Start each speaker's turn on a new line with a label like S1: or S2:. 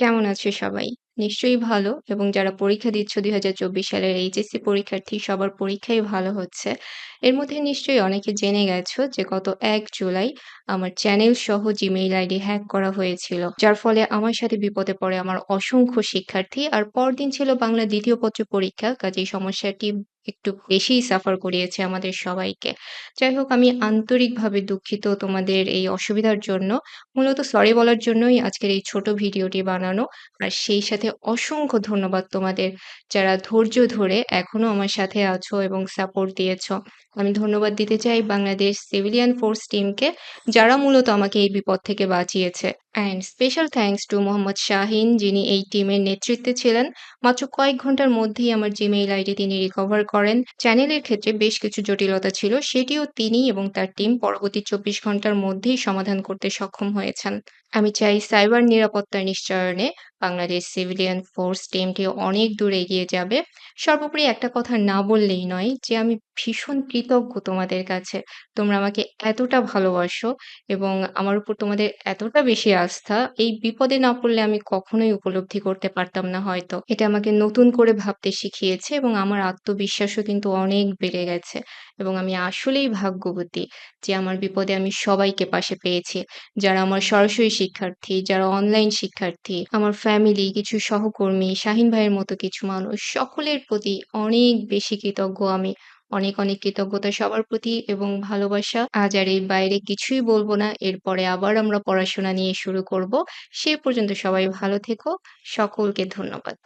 S1: কেমন আছো সবাই? নিশ্চয়ই ভালো এবং যারা পরীক্ষা দিচ্ছ ২০২৪ সালের এইচএসসি পরীক্ষার্থী, সবার পরীক্ষাই ভালো হচ্ছে। এর মধ্যে নিশ্চয়ই অনেকে জেনে গেছো যে গত এক জুলাই আমার চ্যানেল সহ জিমেইল আইডি হ্যাক করা হয়েছিল। যার ফলে আমার সাথে বিপদে পড়ে আমার অসংখ্য শিক্ষার্থী। আর পরদিন ছিল বাংলা দ্বিতীয় পত্র পরীক্ষা। কাজেই সমস্যাটি একটু বেশিই সাফার করিয়েছে আমাদের সবাইকে। যাই হোক, আমি আন্তরিকভাবে দুঃখিত তোমাদের এই অসুবিধার জন্য। মূলত সরি বলার জন্যই আজকের এই ছোট ভিডিওটি বানানো। আর সেই সাথে অসংখ্য ধন্যবাদ তোমাদের যারা ধৈর্য ধরে এখনও আমার সাথে আছো এবং সাপোর্ট দিয়েছ। আমি ধন্যবাদ দিতে চাই বাংলাদেশ সিভিলিয়ান ফোর্স টিমকে যারা মূলত আমাকে এই বিপদ থেকে বাঁচিয়েছে। And special thanks to Mohammad Shahin যিনি এই টিমের নেতৃত্বে ছিলেন। মাত্র কয়েক ঘণ্টার মধ্যেই আমার জিমেইল আইডি তিনি রিকভার করেন। চ্যানেলের ক্ষেত্রে বেশ কিছু জটিলতা ছিল, সেটিও তিনি এবং তার টিম পরবর্তী ২৪ ঘণ্টার মধ্যেই সমাধান করতে সক্ষম হয়েছেন। আমি চাই সাইবার নিরাপত্তা নিশ্চয়নে বাংলাদেশ সিভিলিয়ান ফোর্স টিমটি অনেক দূর এগিয়ে যাবে। সর্বোপরি একটা কথা না বললেই নয় যে আমি ভীষণ কৃতজ্ঞ তোমাদের কাছে। তোমরা আমাকে এতটা ভালোবাসো এবং আমার উপর তোমাদের এতটা বেশি আস্থা, এই বিপদে না পড়লে আমি কখনোই উপলব্ধি করতে পারতাম না হয়তো। এটা আমাকে নতুন করে ভাবতে শিখিয়েছে এবং আমার আত্মবিশ্বাসও কিন্তু অনেক বেড়ে গেছে এবং আমি আসলেই ভাগ্যবতী যে আমার বিপদে আমি সবাইকে পাশে পেয়েছি। যারা আমার সরাসরি শিক্ষার্থী, যারা অনলাইন শিক্ষার্থী, আমার ফ্যামিলি, কিছু সহকর্মী, শাহিন ভাইয়ের মতো কিছু মানুষ সকলের প্রতি অনেক বেশি কৃতজ্ঞ আমি। অনেক, অনেক কৃতজ্ঞতা সবার প্রতি এবং ভালোবাসা। আজ আর এর বাইরে কিছুই বলব না। এরপরে আবার আমরা পড়াশোনা নিয়ে শুরু করব। সে পর্যন্ত সবাই ভালো থেকো। সকলকে ধন্যবাদ।